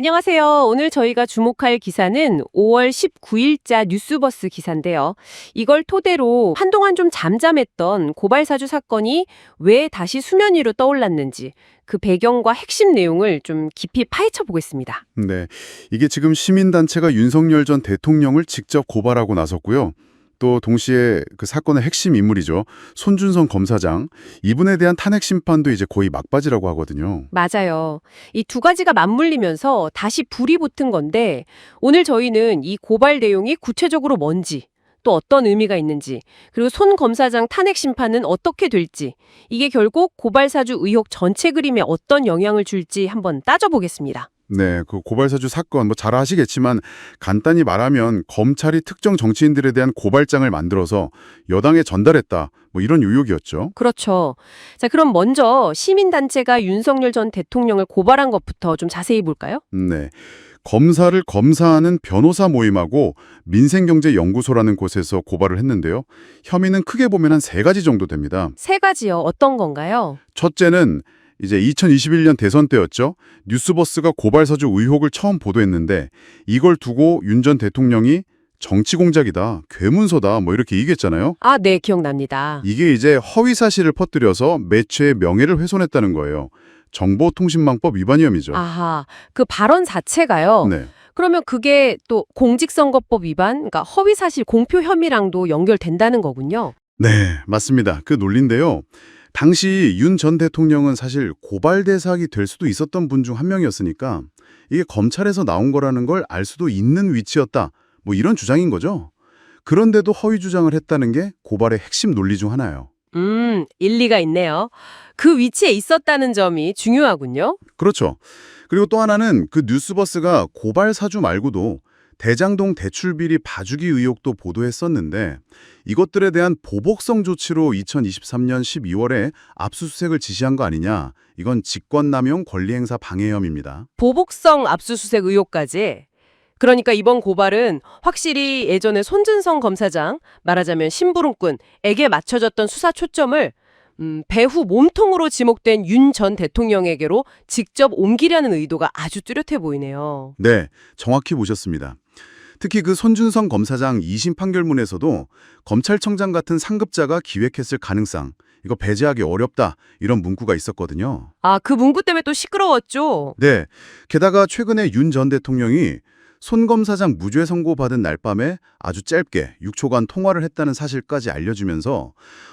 안녕하세요. 오늘 저희가 주목할 기사는 5월 19일자 뉴스버스 기사인데요. 이걸 토대로 한동안 좀 잠잠했던 고발사주 사건이 왜 다시 수면 위로 떠올랐는지 그 배경과 핵심 내용을 좀 깊이 파헤쳐 보겠습니다. 네. 이게 지금 시민단체가 윤석열 전 대통령을 직접 고발하고 나섰고요. 또 동시에 그 사건의 핵심 인물이죠. 손준성 검사장. 이분에 대한 탄핵 심판도 이제 거의 막바지라고 하거든요. 맞아요. 이 두 가지가 맞물리면서 다시 불이 붙은 건데 오늘 저희는 이 고발 내용이 구체적으로 뭔지 또 어떤 의미가 있는지 그리고 손 검사장 탄핵 심판은 어떻게 될지 이게 결국 고발사주 의혹 전체 그림에 어떤 영향을 줄지 한번 따져보겠습니다. 네, 그 고발사주 사건 뭐 잘 아시겠지만 간단히 말하면 검찰이 특정 정치인들에 대한 고발장을 만들어서 여당에 전달했다. 뭐 이런 의혹이었죠. 그렇죠. 자, 그럼 먼저 시민단체가 윤석열 전 대통령을 고발한 것부터 좀 자세히 볼까요? 네. 검사를 검사하는 변호사 모임하고 민생경제연구소라는 곳에서 고발을 했는데요. 혐의는 크게 보면 한 세 가지 정도 됩니다. 세 가지요. 어떤 건가요? 첫째는 이제 2021년 대선 때였죠. 뉴스버스가 고발사주 의혹을 처음 보도했는데 이걸 두고 윤 전 대통령이 정치 공작이다, 괴문서다 뭐 이렇게 얘기했잖아요. 아, 네, 기억납니다. 이게 이제 허위 사실을 퍼뜨려서 매체의 명예를 훼손했다는 거예요. 정보통신망법 위반 혐의죠. 아하, 그 발언 자체가요. 네. 그러면 그게 또 공직선거법 위반, 그러니까 허위사실 공표 혐의랑도 연결된다는 거군요. 네, 맞습니다. 그 논리인데요. 당시 윤 전 대통령은 사실 고발 대상이 될 수도 있었던 분 중 한 명이었으니까 이게 검찰에서 나온 거라는 걸 알 수도 있는 위치였다. 뭐 이런 주장인 거죠. 그런데도 허위 주장을 했다는 게 고발의 핵심 논리 중 하나예요. 음, 일리가 있네요. 그 위치에 있었다는 점이 중요하군요. 그렇죠. 그리고 또 하나는 그 뉴스버스가 고발 사주 말고도 대장동 대출 비리 봐주기 의혹도 보도했었는데 이것들에 대한 보복성 조치로 2023년 12월에 압수수색을 지시한 거 아니냐. 이건 직권남용 권리행사 방해 혐의입니다. 보복성 압수수색 의혹까지. 그러니까 이번 고발은 확실히 예전에 손준성 검사장, 말하자면 심부름꾼에게 맞춰졌던 수사 초점을 음, 배후 몸통으로 지목된 윤 전 대통령에게로 직접 옮기려는 의도가 아주 뚜렷해 보이네요. 네, 정확히 보셨습니다. 특히 그 손준성 검사장 2심 판결문에서도 검찰청장 같은 상급자가 기획했을 가능성, 이거 배제하기 어렵다 이런 문구가 있었거든요. 아, 그 문구 때문에 또 시끄러웠죠? 네, 게다가 최근에 윤 전 대통령이 손 검사장 무죄 선고 받은 날 밤에 아주 짧게 6초간 통화를 했다는 사실까지 알려주면서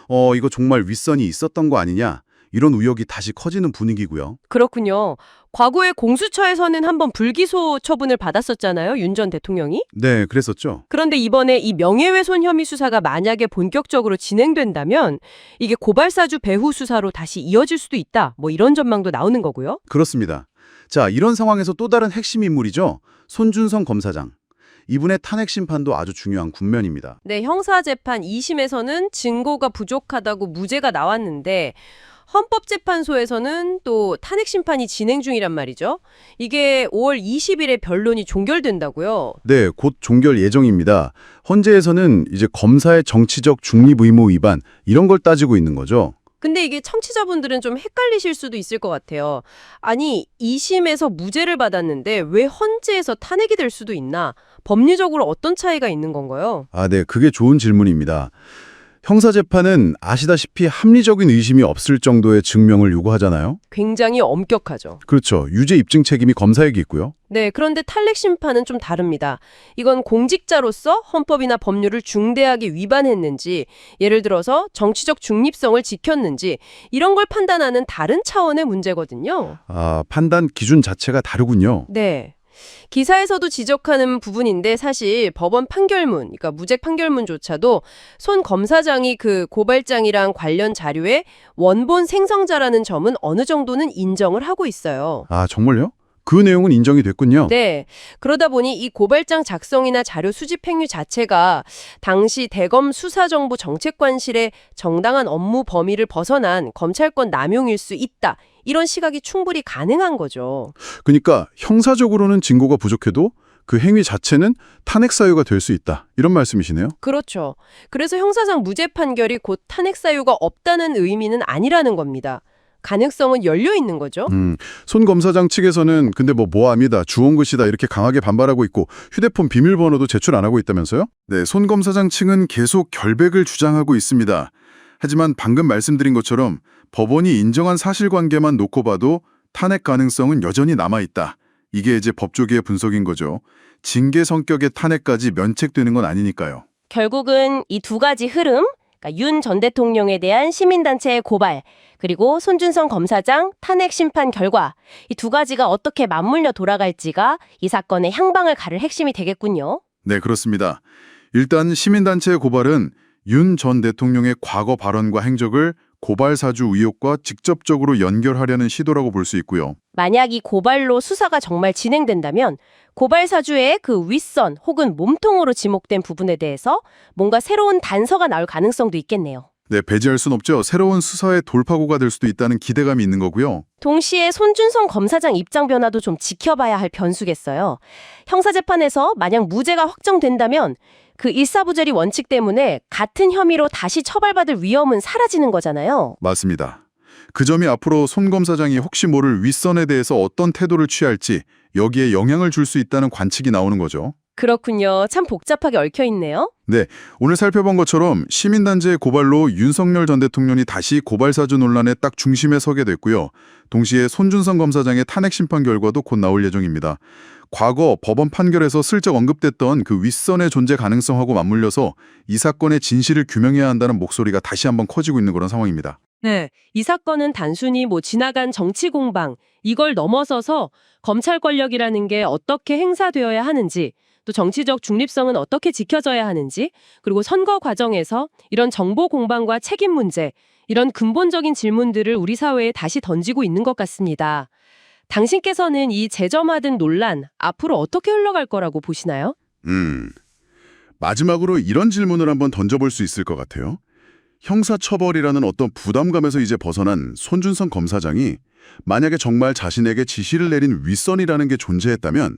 어 이거 정말 윗선이 있었던 거 아니냐 이런 의혹이 다시 커지는 분위기고요. 그렇군요. 과거에 공수처에서는 한번 불기소 처분을 받았었잖아요, 윤 전 대통령이. 네, 그랬었죠. 그런데 이번에 이 명예훼손 혐의 수사가 만약에 본격적으로 진행된다면 이게 고발사주 배후 수사로 다시 이어질 수도 있다. 뭐 이런 전망도 나오는 거고요. 그렇습니다. 자, 이런 상황에서 또 다른 핵심 인물이죠. 손준성 검사장. 이분의 탄핵 심판도 아주 중요한 국면입니다. 네, 형사재판 2심에서는 증거가 부족하다고 무죄가 나왔는데 헌법재판소에서는 또 탄핵 심판이 진행 중이란 말이죠. 이게 5월 20일에 변론이 종결된다고요. 네, 곧 종결 예정입니다. 헌재에서는 이제 검사의 정치적 중립 의무 위반 이런 걸 따지고 있는 거죠. 근데 이게 청취자분들은 좀 헷갈리실 수도 있을 것 같아요. 아니, 2심에서 무죄를 받았는데 왜 헌재에서 탄핵이 될 수도 있나? 법리적으로 어떤 차이가 있는 건가요? 아, 네, 그게 좋은 질문입니다. 형사재판은 아시다시피 합리적인 의심이 없을 정도의 증명을 요구하잖아요. 굉장히 엄격하죠. 그렇죠. 유죄 입증 책임이 검사에게 있고요. 네, 그런데 탄핵 심판은 좀 다릅니다. 이건 공직자로서 헌법이나 법률을 중대하게 위반했는지, 예를 들어서 정치적 중립성을 지켰는지 이런 걸 판단하는 다른 차원의 문제거든요. 아, 판단 기준 자체가 다르군요. 네. 기사에서도 지적하는 부분인데 사실 법원 판결문, 그러니까 무죄 판결문조차도 손 검사장이 그 고발장이랑 관련 자료의 원본 생성자라는 점은 어느 정도는 인정을 하고 있어요. 아, 정말요? 그 내용은 인정이 됐군요. 네. 그러다 보니 이 고발장 작성이나 자료 수집 행위 자체가 당시 대검 수사정보 정책관실의 정당한 업무 범위를 벗어난 검찰권 남용일 수 있다. 이런 시각이 충분히 가능한 거죠. 그러니까 형사적으로는 증거가 부족해도 그 행위 자체는 탄핵 사유가 될 수 있다. 이런 말씀이시네요. 그렇죠. 그래서 형사상 무죄 판결이 곧 탄핵 사유가 없다는 의미는 아니라는 겁니다. 가능성은 열려 있는 거죠. 음, 손 검사장 측에서는 근데 뭐 모함이다, 주온 것이다 이렇게 강하게 반발하고 있고 휴대폰 비밀번호도 제출 안 하고 있다면서요? 네, 손 검사장 측은 계속 결백을 주장하고 있습니다. 하지만 방금 말씀드린 것처럼 법원이 인정한 사실관계만 놓고 봐도 탄핵 가능성은 여전히 남아 있다. 이게 이제 법조계의 분석인 거죠. 징계 성격의 탄핵까지 면책되는 건 아니니까요. 결국은 이 두 가지 흐름, 그러니까 윤 전 대통령에 대한 시민단체의 고발, 그리고 손준성 검사장 탄핵 심판 결과, 이 두 가지가 어떻게 맞물려 돌아갈지가 이 사건의 향방을 가를 핵심이 되겠군요. 네, 그렇습니다. 일단 시민단체의 고발은 윤 전 대통령의 과거 발언과 행적을 고발 사주 의혹과 직접적으로 연결하려는 시도라고 볼 수 있고요. 만약 이 고발로 수사가 정말 진행된다면 고발 사주의 그 윗선 혹은 몸통으로 지목된 부분에 대해서 뭔가 새로운 단서가 나올 가능성도 있겠네요. 네, 배제할 순 없죠. 새로운 수사의 돌파구가 될 수도 있다는 기대감이 있는 거고요. 동시에 손준성 검사장 입장 변화도 좀 지켜봐야 할 변수겠어요. 형사재판에서 만약 무죄가 확정된다면 그 일사부절이 원칙 때문에 같은 혐의로 다시 처벌받을 위험은 사라지는 거잖아요. 맞습니다. 그 점이 앞으로 손 검사장이 혹시 모를 윗선에 대해서 어떤 태도를 취할지 여기에 영향을 줄 수 있다는 관측이 나오는 거죠. 그렇군요. 참 복잡하게 얽혀 있네요. 오늘 살펴본 것처럼 시민단체의 고발로 윤석열 전 대통령이 다시 고발사주 논란의 딱 중심에 서게 됐고요. 동시에 손준성 검사장의 탄핵 심판 결과도 곧 나올 예정입니다. 과거 법원 판결에서 슬쩍 언급됐던 그 윗선의 존재 가능성하고 맞물려서 이 사건의 진실을 규명해야 한다는 목소리가 다시 한번 커지고 있는 그런 상황입니다. 네, 이 사건은 단순히 뭐 지나간 정치 공방 이걸 넘어서서 검찰 권력이라는 게 어떻게 행사되어야 하는지 또 정치적 중립성은 어떻게 지켜져야 하는지 그리고 선거 과정에서 이런 정보 공방과 책임 문제 이런 근본적인 질문들을 우리 사회에 다시 던지고 있는 것 같습니다. 당신께서는 이 재점화된 논란 앞으로 어떻게 흘러갈 거라고 보시나요? 음. 마지막으로 이런 질문을 한번 던져볼 수 있을 것 같아요. 형사처벌이라는 어떤 부담감에서 이제 벗어난 손준성 검사장이 만약에 정말 자신에게 지시를 내린 윗선이라는 게 존재했다면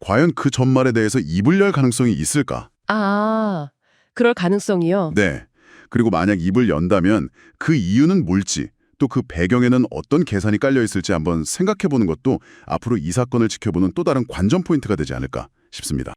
과연 그 전말에 대해서 입을 열 가능성이 있을까? 아, 그럴 가능성이요. 네. 그리고 만약 입을 연다면 그 이유는 뭘지 또 그 배경에는 어떤 계산이 깔려 있을지 한번 생각해 보는 것도 앞으로 이 사건을 지켜보는 또 다른 관전 포인트가 되지 않을까 싶습니다.